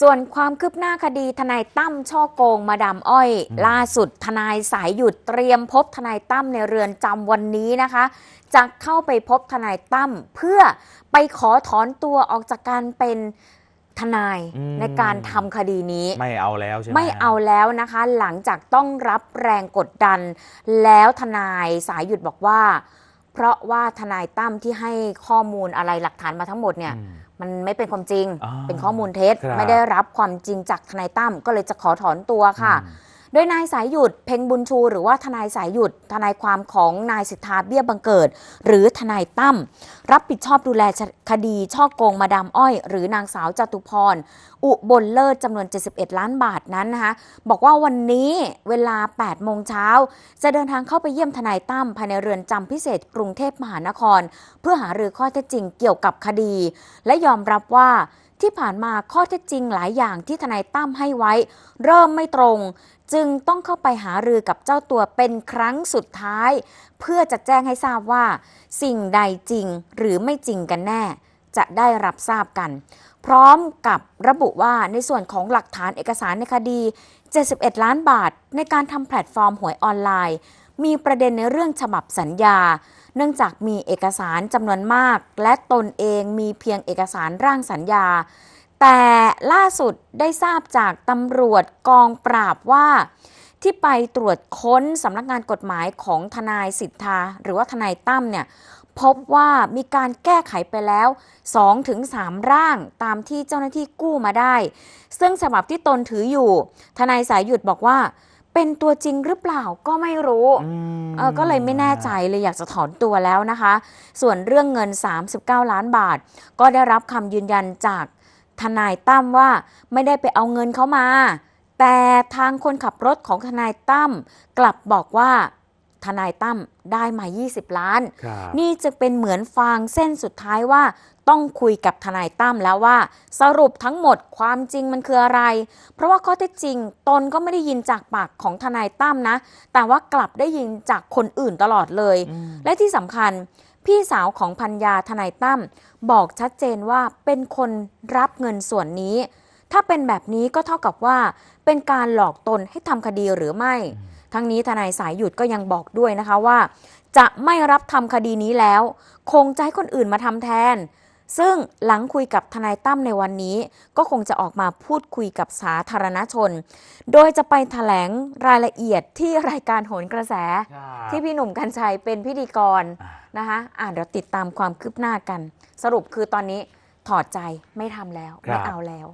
ส่วนความคืบหน้าคดีทนายตั้มช่อโกงมาดามอ้อย ล่าสุดทนายสายหยุดเตรียมพบทนายตั้มในเรือนจำวันนี้นะคะ จะเข้าไปพบทนายตั้มเพื่อไปขอถอนตัวออกจากการเป็นทนายอืมในการทำคดีนี้ ไม่เอาแล้วใช่ไหมไม่เอาแล้วนะคะ หลังจากต้องรับแรงกดดัน แล้วทนายสายหยุดบอกว่า เพราะว่าทนายตั้มที่ให้ข้อมูลอะไรหลักฐานมาทั้งหมดเนี่ยอืมมันไม่เป็นความจริงอ่าเป็นข้อมูลเท็จครับไม่ได้รับความจริงจากทนายตั้มก็เลยจะขอถอนตัวค่ะอืมโดยนายสายหยุดเพ็งบุญชู หรือว่าทนายสายหยุด ทนายความของนายสิทธาเบี้ยบังเกิด หรือทนายตั้มรับผิดชอบดูแลคดีช่อโกงมาดามอ้อย หรือนางสาวจตุพร อุบลเลิศจำนวน 71 ล้านบาทนั้นนะคะบอกว่าวันนี้เวลา 8 โมงเช้า จะเดินทางเข้าไปเยี่ยมทนายตั้มภายในเรือนจำพิเศษกรุงเทพมหานคร เพื่อหารือข้อเท็จจริงเกี่ยวกับคดี และยอมรับว่า ที่ผ่านมาข้อเท็จจริงหลายอย่างที่ทนายตั้มให้ไว้ เริ่มไม่ตรง จึงต้องเข้าไปหารือกับเจ้าตัวเป็นครั้งสุดท้าย เพื่อจะแจ้งให้ทราบว่า สิ่งใดจริงหรือไม่จริงกันแน่ จะได้รับทราบกัน พร้อมกับระบุว่าในส่วนของหลักฐานเอกสารในคดี 71 ล้านบาท ในการทำแพลตฟอร์มหวยออนไลน์ มีประเด็นในเรื่องฉบับสัญญา เนื่องจากมีเอกสารจำนวนมาก และตนเองมีเพียงเอกสารร่างสัญญา แต่ล่าสุดได้ทราบจากตำรวจกองปราบว่า ที่ไปตรวจค้นสำนักงานกฎหมายของทนายสิทธา หรือว่าทนายตั้มเนี่ยพบว่ามีการแก้ไขไปแล้ว 2-3 ร่างตามที่เจ้าหน้าที่กู้มาได้ ซึ่งฉบับที่ตนถืออยู่ ทนายสายหยุดบอกว่า เป็นตัวจริงหรือเปล่าก็ไม่รู้อืมเออก็เลยไม่แน่ใจเลยอยากจะถอนตัวแล้วนะคะ ส่วนเรื่องเงิน 39 ล้านบาท ก็ได้รับคำยืนยันจากทนายตั้มว่าไม่ได้ไปเอาเงินเขามา แต่ทางคนขับรถของทนายตั้มกลับบอกว่า ทนายตั้มได้มา 20 ล้านครับนี่จะเป็นเหมือนฟางเส้นสุดท้ายว่า ต้องคุยกับทนายตั้มแล้วว่า สรุปทั้งหมดความจริงมันคืออะไร เพราะว่าข้อเท็จจริงตนก็ไม่ได้ยินจากปากของทนายตั้มนะ แต่ว่ากลับได้ยินจากคนอื่นตลอดเลยอืมและที่สำคัญพี่สาวของพัญญาทนายตั้มบอกชัดเจนว่าเป็นคนรับเงินส่วนนี้ ถ้าเป็นแบบนี้ก็เท่ากับว่า เป็นการหลอกตนให้ทำคดีหรือไม่ ทั้งนี้ทนายสายหยุดก็ยังบอกด้วยนะคะว่า จะไม่รับทำคดีนี้แล้ว คงจะให้คนอื่นมาทำแทน ซึ่งหลังคุยกับทนายตั้มในวันนี้ ก็คงจะออกมาพูดคุยกับสาธารณชน โดยจะไปแถลงรายละเอียดที่รายการโหนกระแส ที่พี่หนุ่มกัญชัยเป็นพิธีกรอ่านะคะอ่าเดี๋ยวติดตามความคืบหน้ากัน สรุปคือตอนนี้ถอดใจไม่ทำแล้ว ไม่เอาแล้ว